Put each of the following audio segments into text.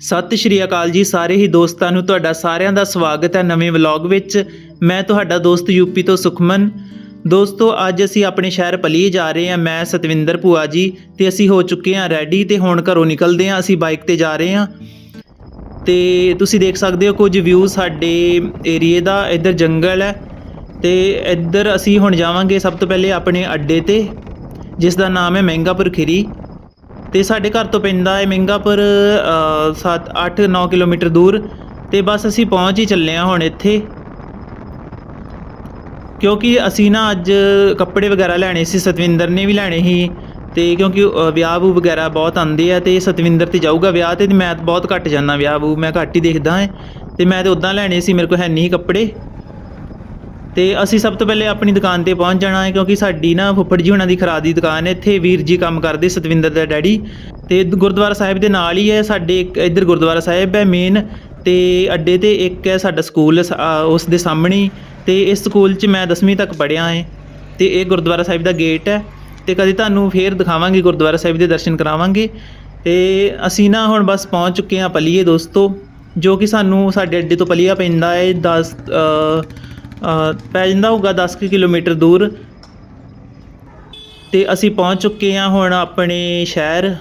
ਸਤਿ ਸ਼੍ਰੀ ਅਕਾਲ ਜੀ ਸਾਰੇ ਹੀ ਦੋਸਤਾਂ ਨੂੰ। ਤੁਹਾਡਾ ਸਾਰਿਆਂ ਦਾ ਸਵਾਗਤ ਹੈ ਨਵੇਂ ਵਲੌਗ ਵਿੱਚ। ਮੈਂ ਤੁਹਾਡਾ ਦੋਸਤ ਯੂਪੀ ਤੋਂ ਸੁਖਮਨ। ਦੋਸਤੋ, ਅੱਜ ਅਸੀਂ ਆਪਣੇ ਸ਼ਹਿਰ ਪਲੀਏ ਜਾ ਰਹੇ ਹਾਂ। ਮੈਂ ਸਤਵਿੰਦਰ ਭੂਆ ਜੀ ਤੇ ਅਸੀਂ ਹੋ ਚੁੱਕੇ ਹਾਂ ਰੈਡੀ ਤੇ ਹੁਣ ਘਰੋਂ ਨਿਕਲਦੇ ਹਾਂ। ਅਸੀਂ ਬਾਈਕ ਤੇ ਜਾ ਰਹੇ ਹਾਂ। ਤੇ ਤੁਸੀਂ ਦੇਖ ਸਕਦੇ ਹੋ ਕੁਝ ਵਿਊ ਸਾਡੇ ਏਰੀਏ ਦਾ। ਇੱਧਰ ਜੰਗਲ ਹੈ ਤੇ ਇੱਧਰ ਅਸੀਂ ਹੁਣ ਜਾਵਾਂਗੇ ਸਭ ਤੋਂ ਪਹਿਲੇ ਆਪਣੇ ਅੱਡੇ ਤੇ, ਜਿਸ ਦਾ ਨਾਮ ਹੈ ਮਹਿੰਗਾਪੁਰ ਖੀਰੀ ਤੇ ਸਾਡੇ ਘਰ ਤੋਂ ਪੈਂਦਾ ਹੈ ਮਹਿੰਗਾਪੁਰ 7 8 9 ਕਿਲੋਮੀਟਰ ਦੂਰ ਤੇ ਬਸ ਅਸੀਂ ਪਹੁੰਚ ਹੀ ਚੱਲੇ ਹਾਂ ਹੁਣ ਇੱਥੇ। ਕਿਉਂਕਿ ਅਸੀਂ ਨਾ ਅੱਜ ਕੱਪੜੇ ਵਗੈਰਾ ਲੈਣੇ ਸੀ, ਸਤਵਿੰਦਰ ਨੇ ਵੀ ਲੈਣੇ ਸੀ ਤੇ ਕਿਉਂਕਿ ਵਿਆਹ ਵੂ ਵਗੈਰਾ ਬਹੁਤ ਆਉਂਦੇ ਆ ਤੇ ਸਤਵਿੰਦਰ ਤੇ ਜਾਊਗਾ ਵਿਆਹ ਤੇ ਮੈਂ ਬਹੁਤ ਘੱਟ ਜਾਂਦਾ ਵਿਆਹ ਵੂ ਮੈਂ ਘੱਟ ਹੀ ਦੇਖਦਾ ਹਾਂ ਤੇ ਮੈਂ ਤੇ ਉਦਾਂ ਲੈਣੇ ਸੀ, ਮੇਰੇ ਕੋਲ ਹੈ ਨਹੀਂ ਸੀ ਕੱਪੜੇ। ਤੇ ਅਸੀਂ ਸਭ ਤੋਂ ਪਹਿਲੇ ਆਪਣੀ ਦੁਕਾਨ ਤੇ ਪਹੁੰਚ ਜਾਣਾ ਹੈ, ਕਿਉਂਕਿ ਸਾਡੀ ਨਾ ਫੁੱਫੜ ਜੀ ਹੁਣਾਂ ਦੀ ਖਰਾਦ ਦੀ ਦੁਕਾਨ ਹੈ। ਇੱਥੇ ਵੀਰ ਜੀ ਕੰਮ ਕਰਦੇ, ਸਤਵਿੰਦਰ ਦਾ ਡੈਡੀ। ਤੇ ਗੁਰਦੁਆਰਾ ਸਾਹਿਬ ਦੇ ਨਾਲ ਹੀ ਹੈ, ਸਾਡੇ ਇੱਕ ਇੱਧਰ ਗੁਰਦੁਆਰਾ ਸਾਹਿਬ ਹੈ ਮੇਨ। ਤੇ ਅੱਡੇ ਤੇ ਇੱਕ ਹੈ ਸਾਡਾ ਸਕੂਲ ਉਸ ਦੇ ਸਾਹਮਣੇ। ਹੀ ਤੇ ਇਸ ਸਕੂਲ 'ਚ ਮੈਂ 10ਵੀਂ ਤੱਕ ਪੜ੍ਹਿਆ ਹੈ। ਤੇ ਇਹ ਗੁਰਦੁਆਰਾ ਸਾਹਿਬ ਦਾ ਗੇਟ ਹੈ। ਤੇ ਕਦੇ ਤੁਹਾਨੂੰ ਫੇਰ ਦਿਖਾਵਾਂਗੇ, ਗੁਰਦੁਆਰਾ ਸਾਹਿਬ ਦੇ ਦਰਸ਼ਨ ਕਰਾਵਾਂਗੇ। ਤੇ ਅਸੀਂ ਨਾ ਹੁਣ ਬਸ ਪਹੁੰਚ ਚੁੱਕੇ ਹਾਂ ਪਲੀਏ ਦੋਸਤੋ, ਜੋ ਕਿ ਸਾਨੂੰ ਸਾਡੇ ਅੱਡੇ ਤੋਂ ਪਲੀਆ ਪੈਂਦਾ ਹੈ। 10 ਪੈ ਜਾਂਦਾ ਹੋਊਗਾ 10 ਕੁ ਕਿਲੋਮੀਟਰ ਦੂਰ। ਤੇ ਅਸੀਂ ਪਹੁੰਚ ਚੁੱਕੇ ਹਾਂ ਹੁਣ ਆਪਣੇ ਸ਼ਹਿਰ।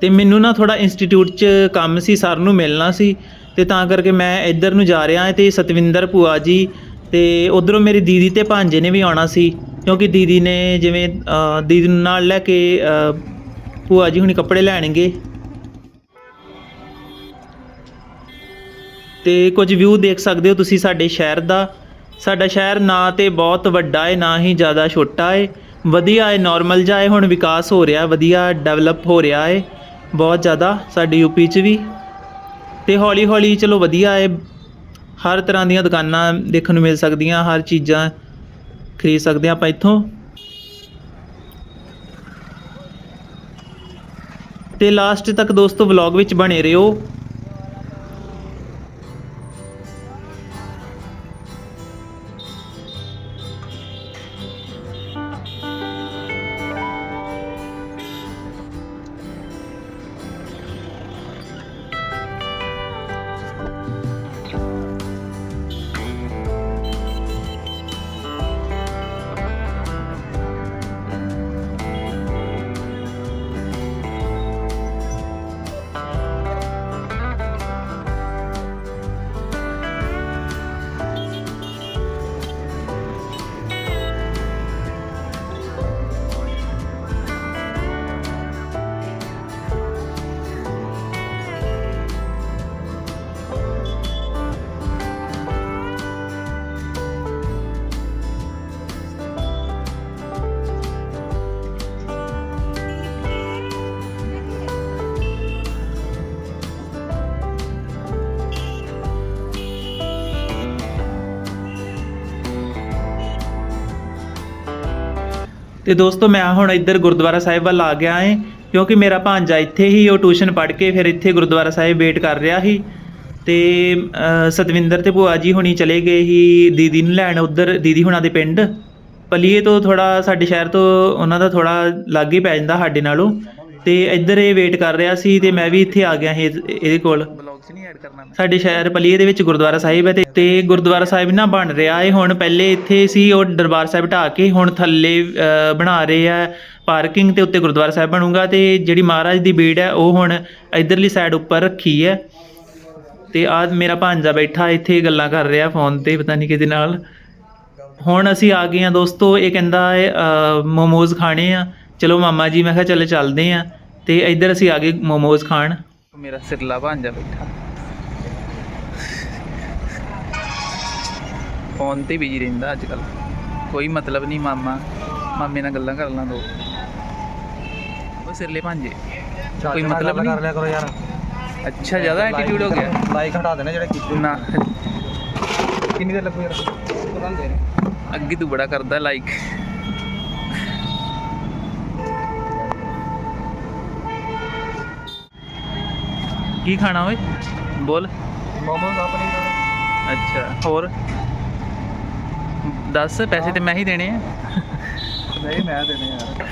ਤੇ ਮੈਨੂੰ ਨਾ ਥੋੜਾ ਇੰਸਟੀਚਿਊਟ 'ਚ ਕੰਮ ਸੀ, ਸਰ ਨੂੰ ਮਿਲਣਾ ਸੀ। ਤੇ ਤਾਂ ਕਰਕੇ ਮੈਂ ਇੱਧਰ ਨੂੰ ਜਾ ਰਿਹਾ ਹਾਂ ਤੇ ਸਤਵਿੰਦਰ ਭੂਆ ਜੀ ਤੇ ਉਧਰੋਂ ਮੇਰੀ ਦੀਦੀ ਤੇ ਭਾਂਜੇ ਨੇ ਵੀ ਆਉਣਾ ਸੀ। ਕਿਉਂਕਿ ਦੀਦੀ ਨੇ ਜਿਵੇਂ ਦੀਦੀ ਨੂੰ ਨਾਲ ਲੈ ਕੇ ਭੂਆ ਜੀ ਹੁਣੀ ਕੱਪੜੇ ਲੈਣਗੇ। ਤੇ ਕੁਝ ਵਿਊ ਦੇਖ ਸਕਦੇ ਹੋ ਤੁਸੀਂ ਸਾਡੇ ਸ਼ਹਿਰ ਦਾ। ਸਾਡਾ ਸ਼ਹਿਰ ਨਾ ਤੇ ਬਹੁਤ ਵੱਡਾ ਹੈ ਨਾ ਹੀ ਜ਼ਿਆਦਾ ਛੋਟਾ ਹੈ ਵਧੀਆ ਹੈ ਨਾਰਮਲ ਜਿਹਾ ਹੈ ਹੁਣ ਵਿਕਾਸ ਹੋ ਰਿਹਾ, ਵਧੀਆ ਡਿਵੈਲਪ ਹੋ ਰਿਹਾ ਹੈ ਬਹੁਤ ਜ਼ਿਆਦਾ, ਸਾਡੇ ਯੂਪੀ 'ਚ ਵੀ। ਤੇ ਹੌਲੀ ਹੌਲੀ ਚਲੋ ਵਧੀਆ ਹੈ ਹਰ ਤਰ੍ਹਾਂ ਦੀਆਂ ਦੁਕਾਨਾਂ ਦੇਖਣ ਨੂੰ ਮਿਲ ਸਕਦੀਆਂ, ਹਰ ਚੀਜ਼ਾਂ ਖਰੀਦ ਸਕਦੇ ਹਾਂ ਆਪਾਂ ਇੱਥੋਂ। ਤੇ ਲਾਸਟ ਤੱਕ ਦੋਸਤੋ ਵਲੌਗ ਵਿੱਚ ਬਣੇ ਰਹੋ। ਤੇ ਦੋਸਤੋ, ਮੈਂ ਹੁਣ ਇੱਧਰ ਗੁਰਦੁਆਰਾ ਸਾਹਿਬ ਵੱਲ ਆ ਗਿਆ ਏ, ਕਿਉਂਕਿ ਮੇਰਾ ਭਾਂਜਾ ਇੱਥੇ ਹੀ, ਉਹ ਟਿਊਸ਼ਨ ਪੜ੍ਹ ਕੇ ਫਿਰ ਇੱਥੇ ਗੁਰਦੁਆਰਾ ਸਾਹਿਬ ਵੇਟ ਕਰ ਰਿਹਾ ਸੀ। ਤੇ ਸਤਵਿੰਦਰ ਤੇ ਭੂਆ ਜੀ ਹੁਣੀ ਚਲੇ ਗਏ ਸੀ, ਦੀਦੀ ਨੂੰ ਲੈਣ ਉੱਧਰ, ਦੀਦੀ ਹੁਣਾਂ ਦੇ ਪਿੰਡ। ਪਲੀਏ ਤੋਂ ਥੋੜਾ ਸਾਡੇ ਸ਼ਹਿਰ ਤੋਂ ਉਹਨਾਂ ਦਾ ਥੋੜਾ ਲਾਗੇ ਪੈ ਜਾਂਦਾ ਸਾਡੇ ਨਾਲੋਂ। ਤੇ ਇੱਧਰ ਇਹ ਵੇਟ ਕਰ ਰਿਹਾ ਸੀ ਤੇ ਮੈਂ ਵੀ ਇੱਥੇ ਆ ਗਿਆ ਸੀ ਇਹਦੇ ਕੋਲ। 'ਚ ਨਹੀਂ ਐਡ ਕਰਨਾ ਮੈਂ? ਸਾਡੇ ਸ਼ਹਿਰ ਪਲੀਏ ਦੇ ਵਿੱਚ ਗੁਰਦੁਆਰਾ ਸਾਹਿਬ ਹੈ ਤੇ ਤੇ ਗੁਰਦੁਆਰਾ ਸਾਹਿਬ ਨਾ ਬਣ ਰਿਹਾ ਹੈ। ਹੁਣ ਪਹਿਲੇ ਇੱਥੇ ਸੀ ਉਹ ਦਰਬਾਰ ਸਾਹਿਬ ਢਾਹ ਕੇ ਹੁਣ ਥੱਲੇ ਅ, ਬਣਾ ਰਹੇ ਆ ਪਾਰਕਿੰਗ ਤੇ ਉੱਤੇ ਗੁਰਦੁਆਰਾ ਸਾਹਿਬ ਬਣੂਗਾ ਤੇ ਜਿਹੜੀ ਮਹਾਰਾਜ ਦੀ ਬੀੜ ਹੈ ਉਹ ਹੁਣ ਇਧਰਲੀ ਸਾਈਡ ਉੱਪਰ ਰੱਖੀ ਹੈ। ਤੇ ਆ ਮੇਰਾ ਭਾਂਜਾ ਬੈਠਾ ਇੱਥੇ ਗੱਲਾਂ ਕਰ ਰਿਹਾ ਫੋਨ ਤੇ ਪਤਾ ਨਹੀਂ ਕਿਹਦੇ ਨਾਲ। ਹੁਣ ਅਸੀਂ ਆ ਗਏ ਆ ਦੋਸਤੋ ਇਹ ਕਹਿੰਦਾ ਹੈ ਮੋਮੋਜ਼ ਖਾਣੇ ਆ। ਚਲੋ ਮਾਮਾ ਜੀ ਮੈਂ ਕਿਹਾ ਚੱਲ ਚੱਲਦੇ ਆ ਤੇ ਇੱਧਰ ਅਸੀਂ ਆ ਗਏ ਮੋਮੋਜ਼ ਖਾਣ। ਮੇਰਾ ਸਿਰਲਾ ਭਾਂਜਾ ਬੈਠਾ। ਫੋਨ ਤੇ ਬਿਜ਼ੀ ਰਹਿੰਦਾ ਅੱਜ ਕੱਲ ਕੋਈ ਮਤਲਬ ਨਹੀਂ ਮਾਮਾ। ਮਾਮੇ ਨਾਲ ਗੱਲਾਂ ਕਰ ਲਾਂ ਦੋ। ਉਹ ਸਿਰਲੇ ਭਾਂਜੇ। ਕੋਈ ਮਤਲਬ ਕਰ ਨਹੀਂ? ਲਿਆ ਕਰੋ ਯਾਰ। ਅੱਛਾ ਜ਼ਿਆਦਾ ਐਟੀਟਿਊਡ ਹੋ ਗਿਆ। ਲਾਈਕ ਹਟਾ ਦੇਣੇ ਜਿਹੜੇ ਕੀਤੇ। ਨਾ। ਕਿੰਨੀ ਦੇਰ ਲੱਗੂ ਯਾਰ? ਤੁਰੰਤ ਦੇ ਅੱਗੇ ਤੂੰ ਬੜਾ ਕਰਦਾ ਲਾਈਕ ਕੀ ਖਾਣਾ ਓਏ? ਬੋਲ। ਮੋਮੋਸ ਆਪਣੀ ਅੱਛਾ ਹੋਰ? ਦੱਸ ਪੈਸੇ ਤੇ ਮੈਂ ਹੀ ਦੇਣੇ ਆ। ਨਹੀਂ ਮੈਂ ਦੇਣੇ ਯਾਰ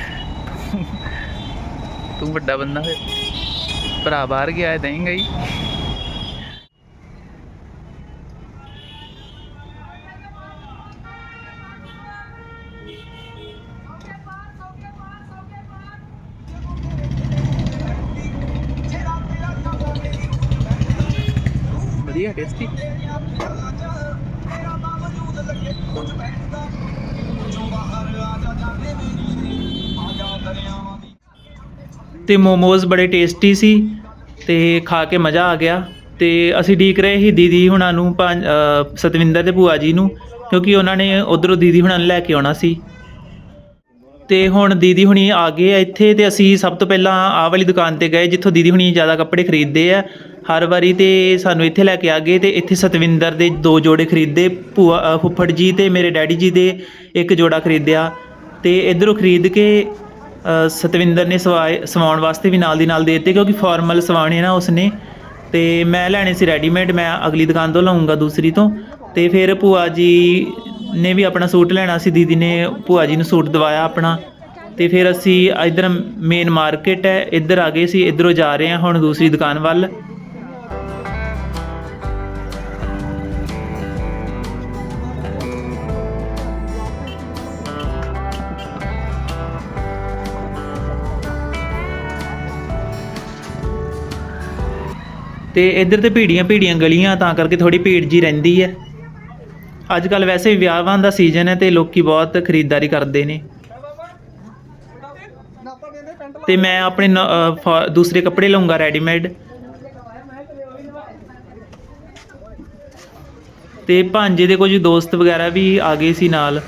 ਤੂੰ ਵੱਡਾ ਬੰਦਾ ਫਿਰ। ਭਰਾ ਬਾਹਰ ਗਿਆ ਹੈ ਦੇਂਗਾ ਹੀ ਵਧੀਆ ਟੇਸਟੀ ਤੇ ਮੋਮੋਜ਼ ਬੜੇ ਟੇਸਟੀ ਸੀ ਤੇ ਖਾ ਕੇ ਮਜ਼ਾ ਆ ਗਿਆ। ਤੇ ਅਸੀਂ ਡੀਕ ਰਹੇ ਸੀ ਦੀਦੀ ਹੁਣਾਂ ਨੂੰ ਪੰਜ- ਅ, ਸਤਵਿੰਦਰ ਤੇ ਭੂਆ ਜੀ ਨੂੰ ਕਿਉਂਕਿ ਉਹਨਾਂ ਨੇ ਉਧਰੋਂ ਦੀਦੀ ਹੁਣਾਂ ਨੂੰ ਲੈ ਕੇ ਆਉਣਾ ਸੀ। ਤੇ ਹੁਣ ਦੀਦੀ ਹੁਣੀ ਆ ਗਏ ਆ ਇੱਥੇ ਤੇ ਅਸੀਂ ਸਭ ਤੋਂ ਪਹਿਲਾਂ ਆਹ ਵਾਲੀ ਦੁਕਾਨ ਤੇ ਗਏ, ਜਿੱਥੋਂ ਦੀਦੀ ਹੁਣੀ ਜ਼ਿਆਦਾ ਕੱਪੜੇ ਖਰੀਦਦੇ ਆ। ਹਰ ਵਾਰੀ ਤੇ ਸਾਨੂੰ ਇੱਥੇ ਲੈ ਕੇ ਆ ਗਏ ਤੇ ਇੱਥੇ ਸਤਵਿੰਦਰ ਦੇ ਦੋ ਜੋੜੇ ਖਰੀਦੇ, ਭੂਆ ਫੁੱਫੜ ਜੀ ਤੇ ਮੇਰੇ ਡੈਡੀ ਜੀ ਦੇ ਇੱਕ ਜੋੜਾ ਖਰੀਦਿਆ। ਤੇ ਇਧਰੋਂ ਖਰੀਦ ਕੇ ਸਤਵਿੰਦਰ ਨੇ ਸਵਾਏ, ਸਵਾਉਣ ਵਾਸਤੇ ਵੀ ਨਾਲ ਦੀ ਨਾਲ ਦੇ ਦਿੱਤੇ, ਕਿਉਂਕਿ ਫਾਰਮਲ ਸਵਾਣੇ ਨਾ ਉਸਨੇ। ਤੇ ਮੈਂ ਲੈਣੇ ਸੀ ਰੈਡੀਮੇਡ ਮੈਂ ਅਗਲੀ ਦੁਕਾਨ ਤੋਂ ਲਵਾਂਗਾ ਦੂਸਰੀ ਤੋਂ। ਤੇ ਫਿਰ ਭੂਆ ਜੀ ਨੇ ਵੀ ਆਪਣਾ ਸੂਟ ਲੈਣਾ ਸੀ, ਦੀਦੀ ਨੇ ਭੂਆ ਜੀ ਨੂੰ ਸੂਟ ਦਵਾਇਆ ਆਪਣਾ। ਤੇ ਫਿਰ ਅਸੀਂ ਇਧਰ ਮੇਨ ਮਾਰਕੀਟ ਹੈ, ਇੱਧਰ ਆ ਗਏ ਸੀ, ਇਧਰੋਂ ਜਾ ਰਹੇ ਹਾਂ ਹੁਣ ਦੂਸਰੀ ਦੁਕਾਨ ਵੱਲ। ਤੇ ਇੱਧਰ ਤੇ ਭੀੜੀਆਂ ਭੀੜੀਆਂ ਗਲੀਆਂ, ਤਾਂ ਕਰਕੇ ਥੋੜੀ ਭੀੜ ਜੀ ਰਹਿੰਦੀ ਹੈ। ਅੱਜ ਕੱਲ ਵੈਸੇ ਵੀ ਵਿਆਹਾਂ ਦਾ ਸੀਜ਼ਨ ਹੈ ਤੇ ਲੋਕੀ ਬਹੁਤ ਖਰੀਦਦਾਰੀ ਕਰਦੇ ਨੇ। ਤੇ ਮੈਂ ਆਪਣੇ ਦੂਸਰੇ ਕੱਪੜੇ ਲਵਾਂਗਾ ਰੈਡੀਮੇਡ ਤੇ ਭਾਂਜੇ ਦੇ ਕੁਝ ਦੋਸਤ ਵਗੈਰਾ ਵੀ ਆ ਗਏ ਸੀ ਨਾਲ।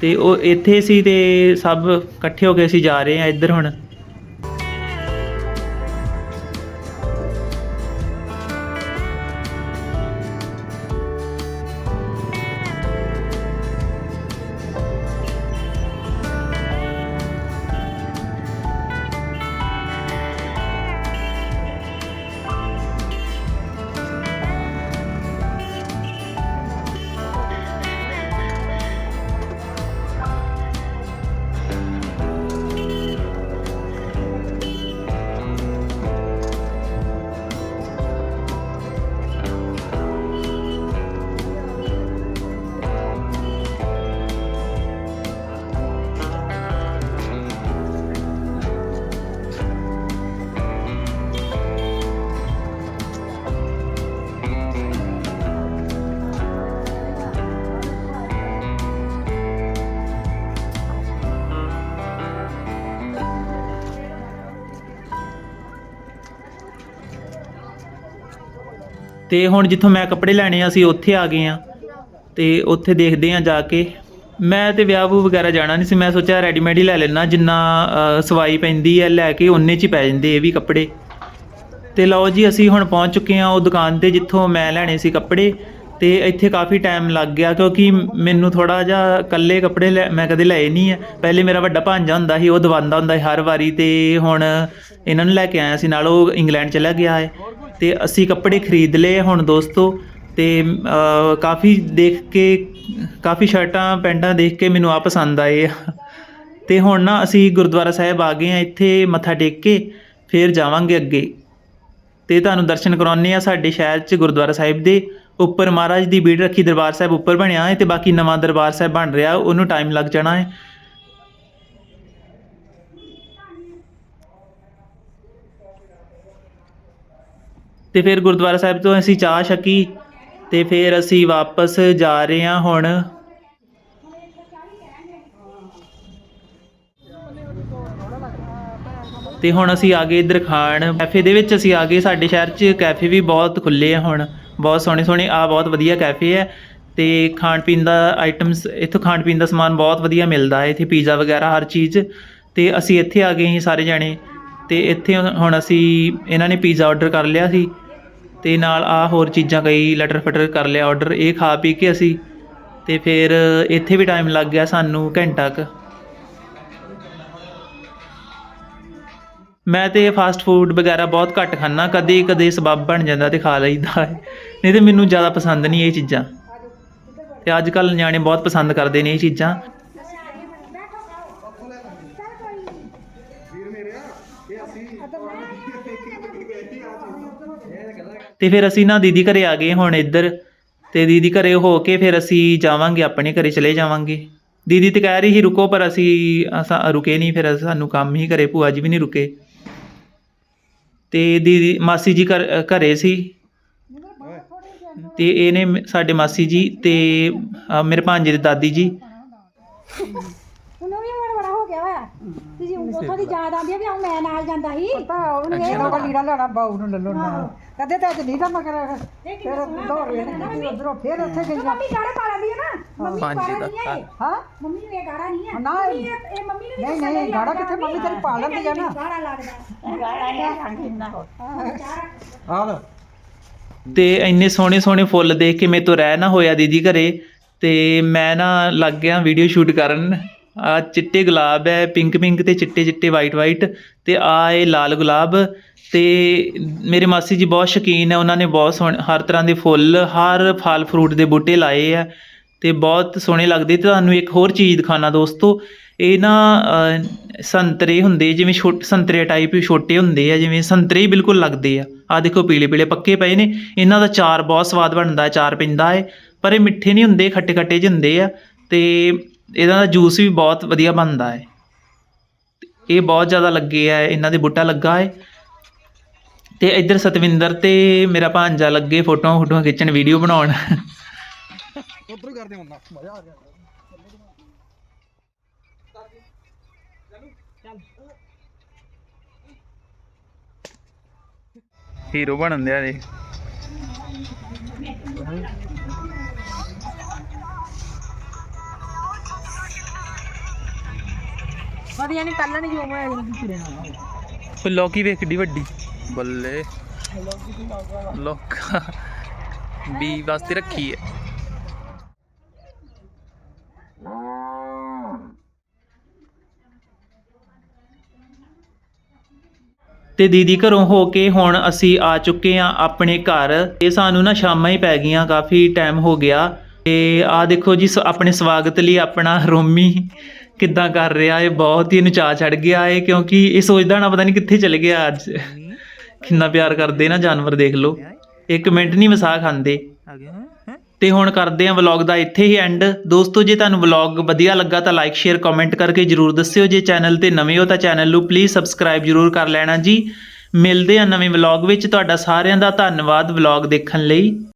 ਤੇ ਉਹ ਇੱਥੇ ਸੀ ਤੇ ਸਭ ਇਕੱਠੇ ਹੋ ਕੇ ਅਸੀਂ ਜਾ ਰਹੇ ਹਾਂ ਇੱਧਰ ਹੁਣ। ਤੇ ਹੁਣ ਜਿੱਥੋਂ ਮੈਂ ਕੱਪੜੇ ਲੈਣੇ ਆ, ਅਸੀਂ ਉੱਥੇ ਆ ਗਏ ਆ ਤੇ ਉੱਥੇ ਦੇਖਦੇ ਆ ਜਾ ਕੇ। ਮੈਂ ਤੇ ਵਿਆਹ ਵੂ ਵਗੈਰਾ ਜਾਣਾ ਨਹੀਂ ਸੀ, ਮੈਂ ਸੋਚਿਆ ਰੈਡੀਮੇਡ ਹੀ ਲੈ ਲੈਣਾ ਜਿੰਨਾ ਸਵਾਈ ਪੈਂਦੀ ਹੈ ਲੈ ਕੇ ਉਹਨੇ ਚ ਹੀ ਪੈ ਜਾਂਦੇ ਇਹ ਵੀ ਕੱਪੜੇ। ਤੇ ਲਓ ਜੀ, ਅਸੀਂ ਹੁਣ ਪਹੁੰਚ ਚੁੱਕੇ ਆ ਉਹ ਦੁਕਾਨ ਤੇ ਜਿੱਥੋਂ ਮੈਂ ਲੈਣੇ ਸੀ ਕੱਪੜੇ ਤੇ ਇੱਥੇ ਕਾਫੀ ਟਾਈਮ ਲੱਗ ਗਿਆ ਕਿਉਂਕਿ ਮੈਨੂੰ ਥੋੜਾ ਜਿਹਾ ਇਕੱਲੇ ਕੱਪੜੇ ਲੈ- ਮੈਂ ਕਦੇ ਲਏ ਨਹੀਂ ਆ। ਪਹਿਲੇ ਮੇਰਾ ਵੱਡਾ ਭਾਂਜਾ ਹੁੰਦਾ ਸੀ, ਉਹ ਦਵਾਉਂਦਾ ਹੁੰਦਾ ਸੀ ਹਰ ਵਾਰੀ ਤੇ ਹੁਣ ਇਹਨਾਂ ਨੂੰ ਲੈ ਕੇ ਆਇਆ ਸੀ, ਨਾਲ ਉਹ ਇੰਗਲੈਂਡ ਚਲਾ ਗਿਆ ਹੈ। ਤੇ ਅਸੀਂ ਕੱਪੜੇ ਖਰੀਦ ਲਏ ਹੁਣ ਦੋਸਤੋ ਤੇ ਕਾਫੀ ਦੇਖ ਕੇ, ਕਾਫੀ ਸ਼ਰਟਾਂ, ਪੈਂਟਾਂ ਦੇਖ ਕੇ ਮੈਨੂੰ ਆ ਪਸੰਦ ਆਏ। ਆ ਤੇ ਹੁਣ ਨਾ ਅਸੀਂ ਗੁਰਦੁਆਰਾ ਸਾਹਿਬ ਆ ਗਏ ਆ ਇੱਥੇ ਮੱਥਾ ਟੇਕ ਕੇ ਫਿਰ ਜਾਵਾਂਗੇ ਅੱਗੇ। ਤੇ ਤੁਹਾਨੂੰ ਦਰਸ਼ਨ ਕਰਾਉਣੇ ਆ ਸਾਡੇ ਸ਼ਹਿਰ 'ਚ ਗੁਰਦੁਆਰਾ ਸਾਹਿਬ ਦੇ। ਉੱਪਰ ਮਹਾਰਾਜ ਦੀ ਬੀੜ ਰੱਖੀ ਦਰਬਾਰ ਸਾਹਿਬ ਉੱਪਰ ਬਣਿਆ ਹੈ ਤੇ ਬਾਕੀ ਨਵਾਂ ਦਰਬਾਰ ਸਾਹਿਬ ਬਣ ਰਿਹਾ, ਉਹਨੂੰ ਟਾਈਮ ਲੱਗ ਜਾਣਾ ਹੈ। ਅਤੇ ਫਿਰ ਗੁਰਦੁਆਰਾ ਸਾਹਿਬ ਤੋਂ ਅਸੀਂ ਚਾਹ ਛਕੀ ਅਤੇ ਫਿਰ ਅਸੀਂ ਵਾਪਸ ਜਾ ਰਹੇ ਹਾਂ ਹੁਣ। ਅਤੇ ਹੁਣ ਅਸੀਂ ਆ ਗਏ ਇੱਧਰ ਖਾਣ। ਕੈਫੇ ਦੇ ਵਿੱਚ ਅਸੀਂ ਆ ਗਏ, ਸਾਡੇ ਸ਼ਹਿਰ 'ਚ ਕੈਫੇ ਵੀ ਬਹੁਤ ਖੁੱਲ੍ਹੇ ਆ ਹੁਣ। ਬਹੁਤ ਸੋਹਣੇ ਸੋਹਣੇ ਆ ਬਹੁਤ ਵਧੀਆ ਕੈਫੇ ਹੈ ਤੇ ਖਾਣ ਪੀਣ ਦਾ ਆਈਟਮਸ ਇੱਥੋਂ ਖਾਣ ਪੀਣ ਦਾ ਸਮਾਨ ਬਹੁਤ ਵਧੀਆ ਮਿਲਦਾ ਹੈ, ਇੱਥੇ ਪੀਜ਼ਾ ਵਗੈਰਾ ਹਰ ਚੀਜ਼। ਤੇ ਅਸੀਂ ਇੱਥੇ ਆ ਗਏ ਸੀ ਸਾਰੇ ਜਾਣੇ। ਅਤੇ ਇੱਥੇ ਹੁਣ ਅਸੀਂ ਇਹਨਾਂ ਨੇ ਪੀਜ਼ਾ ਔਡਰ ਕਰ ਲਿਆ ਸੀ ਅਤੇ ਨਾਲ ਆਹ ਹੋਰ ਚੀਜ਼ਾਂ ਕਈ ਲਟਰ ਫਟਰ ਕਰ ਲਿਆ ਔਡਰ ਇਹ ਖਾ ਪੀ ਕੇ ਅਸੀਂ ਅਤੇ ਫਿਰ ਇੱਥੇ ਵੀ ਟਾਈਮ ਲੱਗ ਗਿਆ ਸਾਨੂੰ ਘੰਟਾ ਕੁ। ਮੈਂ ਤੇ ਫਾਸਟ ਫੂਡ ਵਗੈਰਾ ਬਹੁਤ ਘੱਟ ਖਾਂਦਾ, ਕਦੇ ਕਦੇ ਸਬੱਬ ਬਣ ਜਾਂਦਾ ਤੇ ਖਾ ਲਈਦਾ ਹੈ। ਨਹੀਂ ਤੇ ਮੈਨੂੰ ਜ਼ਿਆਦਾ ਪਸੰਦ ਨਹੀਂ ਇਹ ਚੀਜ਼ਾਂ। ਤੇ ਅੱਜ ਕੱਲ ਨਿਆਣੇ ਬਹੁਤ ਪਸੰਦ ਕਰਦੇ ਨੇ ਇਹ ਚੀਜ਼ਾਂ। ਅਤੇ ਫਿਰ ਅਸੀਂ ਨਾ ਦੀਦੀ ਘਰ ਆ ਗਏ ਹੁਣ ਇੱਧਰ ਅਤੇ ਦੀਦੀ ਘਰ ਹੋ ਕੇ ਫਿਰ ਅਸੀਂ ਜਾਵਾਂਗੇ ਆਪਣੇ ਘਰ ਚਲੇ ਜਾਵਾਂਗੇ। ਦੀਦੀ ਤਾਂ ਕਹਿ ਰਹੀ ਸੀ ਰੁਕੋ ਪਰ ਅਸੀਂ ਅਸਾਂ ਰੁਕੇ ਨਹੀਂ ਫਿਰ ਸਾਨੂੰ ਕੰਮ ਹੀ ਘਰੇ ਭੂਆ ਜੀ ਵੀ ਨਹੀਂ ਰੁਕੇ। ਅਤੇ ਦੀਦੀ ਮਾਸੀ ਜੀ ਘਰ ਘਰੇ ਸੀ। ਅਤੇ ਇਹਨੇ ਮ- ਸਾਡੇ ਮਾਸੀ ਜੀ ਅਤੇ ਅ, ਮੇਰੇ ਭਾਂਜੇ ਦੇ ਦਾਦੀ ਜੀ। ਉਹਨੂੰ ਵੀ ਹੁਣ ਬੜਾ ਹੋ ਗਿਆ ਹੋਇਆ ਤੇ ਜੀ ਉੱਥੋਂ ਦੀ ਯਾਦ ਆਉਂਦੀ ਆ ਵੀ ਆਹ ਮੈਂ ਨਾਲ ਜਾਂਦਾ ਸੀ। ਪਤਾ ਉਹਨੇ ਇਹ ਲੋਕਾਂ ਲੀੜਾ ਲੈਣਾ ਬਾਉ ਨੂੰ ਲੈ ਲੋ ਨਾਲ। ਕਦੇ ਤਾਂ ਅੱਜ ਨਹੀਂ ਤਾਂ ਮਗਰ ਫਿਰ ਦੌੜ ਗਏ ਉਧਰੋਂ ਫਿਰ ਉੱਥੇ ਗਈਆਂ। ਮੰਮੀ ਗਾੜਾ ਪਾ ਲੈਂਦੀ ਹੈ ਨਾ। ਮੰਮੀ ਗਾੜਾ ਦਾ ਨਹੀਂ ਹੈ ਇਹ। ਹਾਂ। ਮੰਮੀ ਨੂੰ ਇਹ ਗਾੜਾ ਨਹੀਂ ਹੈ ਨਾ, ਮੰਮੀ ਇਹ ਇਹ ਮੰਮੀ ਨੂੰ ਵੀ ਨਹੀਂ, ਨਹੀਂ, ਗਾੜਾ ਕਿੱਥੇ? ਮੰਮੀ ਤੇਰੀ ਪਾ ਲੈਂਦੀ ਆ ਨਾ। ਗਾੜਾ ਲੱਗਦਾ। ਗਾੜਾ ਹੈ ਆ ਲੋ ਤੇ ਇੰਨੇ ਸੋਹਣੇ ਸੋਹਣੇ ਫੁੱਲ ਦੇਖ ਕੇ ਮੇਰੇ ਤੋਂ ਰਹਿ ਨਾ ਹੋਇਆ ਦੀਦੀ ਘਰੇ। ਤੇ ਮੈਂ ਨਾ ਲੱਗ ਗਿਆ ਵੀਡੀਓ ਸ਼ੂਟ ਕਰਨ। ਆ ਚਿੱਟੇ ਗੁਲਾਬ ਹੈ ਪਿੰਕ ਪਿੰਕ ਤੇ ਚਿੱਟੇ ਚਿੱਟੇ ਵਾਈਟ ਵਾਈਟ ਤੇ ਆ ਇਹ ਲਾਲ ਗੁਲਾਬ ਤੇ ਮੇਰੇ ਮਾਸੀ ਜੀ ਬਹੁਤ ਸ਼ੌਕੀਨ ਹੈ, ਉਹਨਾਂ ਨੇ ਬਹੁਤ ਸੋਹਣੇ ਹਰ ਤਰ੍ਹਾਂ ਦੇ ਫੁੱਲ, ਹਰ ਫਲ ਫਰੂਟ ਦੇ ਬੂਟੇ ਲਾਏ ਆ ਤੇ ਬਹੁਤ ਸੋਹਣੇ ਲੱਗਦੇ। ਤੇ ਤੁਹਾਨੂੰ ਇੱਕ ਹੋਰ ਚੀਜ਼ ਦਿਖਾਣਾ ਦੋਸਤੋ, ਇਹ ਨਾ ਸੰਤਰੇ ਹੁੰਦੇ, ਜਿਵੇਂ ਛੋਟੇ ਸੰਤਰੇ ਟਾਈਪ ਛੋਟੇ ਹੁੰਦੇ ਆ, ਜਿਵੇਂ ਸੰਤਰੇ ਹੀ ਬਿਲਕੁਲ ਲੱਗਦੇ ਆ। ਆ ਦੇਖੋ ਪੀਲੇ ਪੀਲੇ ਪੱਕੇ ਪਏ ਨੇ, ਇਹਨਾਂ ਦਾ ਚਾਰ ਬਹੁਤ ਸਵਾਦ ਬਣਦਾ ਹੈ ਚਾਰ ਪੈਂਦਾ ਹੈ, ਪਰ ਇਹ ਮਿੱਠੇ ਨਹੀਂ ਹੁੰਦੇ, ਖੱਟੇ ਖੱਟੇ ਜਿਹੇ ਹੁੰਦੇ ਆ ਤੇ ਇਹਦਾ ਦਾ ਜੂਸ ਵੀ ਬਹੁਤ ਵਧੀਆ ਬਣਦਾ ਹੈ। ਇਹ ਬਹੁਤ ਜ਼ਿਆਦਾ ਲੱਗੇ ਆ ਇਹਨਾਂ ਦੇ ਬੂਟਾ ਲੱਗਾ ਹੈ। ਤੇ ਇੱਧਰ ਸਤਵਿੰਦਰ ਤੇ ਮੇਰਾ ਭਾਂਜਾ ਲੱਗੇ ਫੋਟੋਆਂ ਫੋਟੋਆਂ ਖਿੱਚਣ ਵੀਡੀਓ ਬਣਾਉਣ। ਉਧਰ ਕਰਦੇ ਹੁੰਦਾ ਮਜ਼ਾ ਆ ਗਿਆ। ਹੀਰੋ ਬਣਨ ਦਿਆ ਜੀ ਵਧੀਆ ਨਹੀਂ ਪਹਿਲਾਂ ਨਹੀਂ ਜੋ ਮੈਂ ਉਹ ਲੋਕੀ ਵੇਖ ਕਿੱਡੀ ਵੱਡੀ। ਬੱਲੇ। ਲੋਕ। ਬੀ ਵਾਸਤੇ ਰੱਖੀ ਹੈ ਤੇ ਦੀਦੀ ਘਰੋਂ ਹੋ ਕੇ ਹੁਣ ਅਸੀਂ ਆ ਚੁੱਕੇ ਆ ਆਪਣੇ ਘਰ। ਇਹ ਸਾਨੂੰ ਨਾ ਸ਼ਾਮਾਂ ਹੀ ਪੈ ਗਈਆਂ, ਕਾਫੀ ਟਾਈਮ ਹੋ ਗਿਆ। ਤੇ ਆ ਦੇਖੋ ਜੀ ਆਪਣੇ ਸਵਾਗਤ ਲਈ ਆਪਣਾ ਰੋਮੀ। ਕਿੱਦਾਂ ਕਰ ਰਿਹਾ ਇਹ ਬਹੁਤ ਹੀ ਇਹਨੂੰ ਚੜ ਗਿਆ ਹੈ ਕਿਉਂਕਿ ਇਹ ਸੋਚਦਾ ਨਾ ਪਤਾ ਨਹੀਂ ਕਿੱਥੇ ਚਲੇ ਗਿਆ ਅੱਜ। ਕਿੰਨਾ ਪਿਆਰ ਕਰਦੇ ਨਾ ਜਾਨਵਰ ਦੇਖ ਲਓ। ਇੱਕ ਮਿੰਟ ਨਹੀਂ ਵਸਾ ਖਾਂਦੇ। ਆ ਤੇ ਹੁਣ ਕਰਦੇ ਹਾਂ ਵਲੌਗ ਦਾ ਇੱਥੇ ਹੀ ਐਂਡ ਦੋਸਤੋ ਜੇ ਤੁਹਾਨੂੰ ਵਲੌਗ ਵਧੀਆ ਲੱਗਾ ਤਾਂ ਲਾਈਕ ਸ਼ੇਅਰ ਕਮੈਂਟ ਕਰਕੇ ਜਰੂਰ ਦੱਸਿਓ। ਜੇ ਚੈਨਲ ਤੇ ਨਵੇਂ ਹੋ ਤਾਂ ਚੈਨਲ ਨੂੰ ਪਲੀਜ਼ ਸਬਸਕ੍ਰਾਈਬ ਜਰੂਰ ਕਰ ਲੈਣਾ ਜੀ। ਮਿਲਦੇ ਹਾਂ ਨਵੇਂ ਵਲੌਗ ਵਿੱਚ। ਤੁਹਾਡਾ ਸਾਰਿਆਂ ਦਾ ਧੰਨਵਾਦ ਵਲੌਗ ਦੇਖਣ ਲਈ।